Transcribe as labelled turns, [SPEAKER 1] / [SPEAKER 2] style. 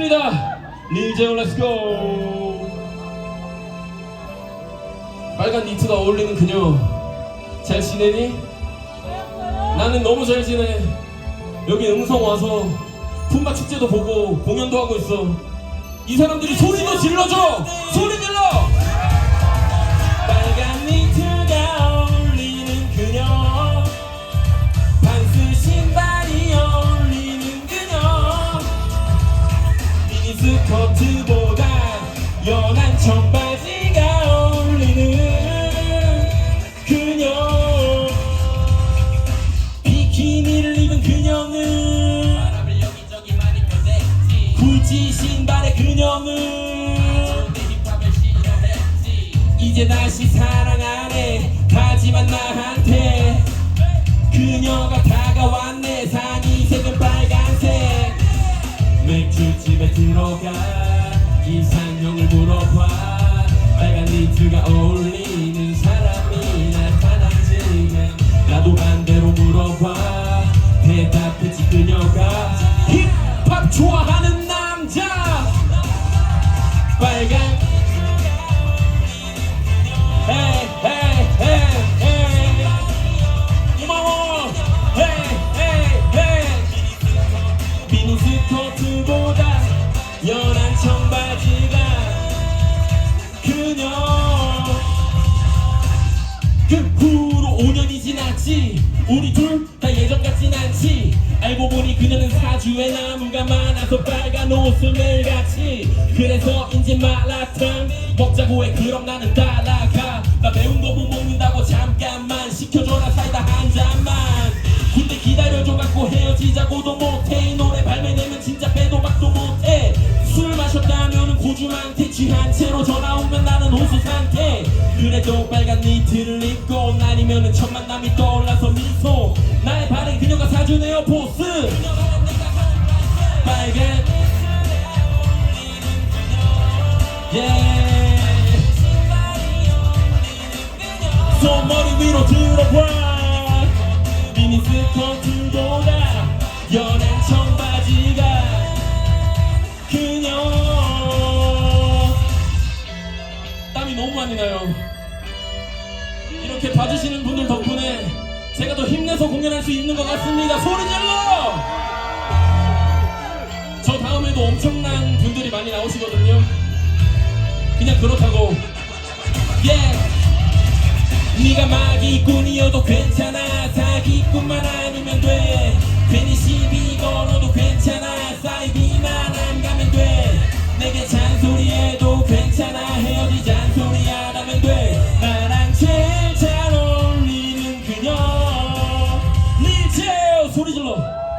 [SPEAKER 1] 하겠습니다. 릴제오 렛츠고. 빨간 니트가 어울리는 그녀. 잘 지내니? 나는 너무 잘 지내. 여기 음성 와서 품바 축제도 보고 공연도 하고 있어. 이 사람들이 소리도 질러줘. 소리 스커트보다 연한 청바지가 어울리는 그녀. 비키니를 입은 그녀는
[SPEAKER 2] 바람을 여기저기 많이 펴댔지
[SPEAKER 1] 구찌 신발의 그녀는
[SPEAKER 2] 내 힙합을 싫어했지
[SPEAKER 1] 이제 다시 사랑하네 하지만 나한테 들어가. 이상형을 물어봐. 빨간 니트가 어울리는 사람이 나타난지 나도 반대로 물어봐. 대답했지 그녀가. 힙합 좋아 5년이 지났지. 우리 둘 다 예전 같진 않지. 알고 보니 그녀는 사주에 나무가 많아서 빨간 옷을 매일 같이 그래서인지 마라탕 먹자고 해. 그럼 나는 따라가. 나 매운 거 못 먹는다고 잠깐만 시켜줘라. 사이다 한 잔만. 군대 기다려줘 갖고 헤어지자고도 못해 취한 채로 전화 오면 나는 호수 상태 그래도 빨간 니트를 입고 날이면은 첫 만남이 떠올라서 미소. 나의 발엔 그녀가 사준 에어포스. 빨간 yeah. 손머리 위로 들어봐. 미니 스커트보다 연한 청 많이 나요? 이렇게 봐주시는 분들 덕분에 제가 더 힘내서 공연할 수 있는 것 같습니다. 소리 질러! 저 다음에도 엄청난 분들이 많이 나오시거든요. 그냥 그렇다고. 예! 네가 마기꾼이어도 괜찮아. 사기꾼만 아니면 돼. 괜히 시비 걸 소리 질러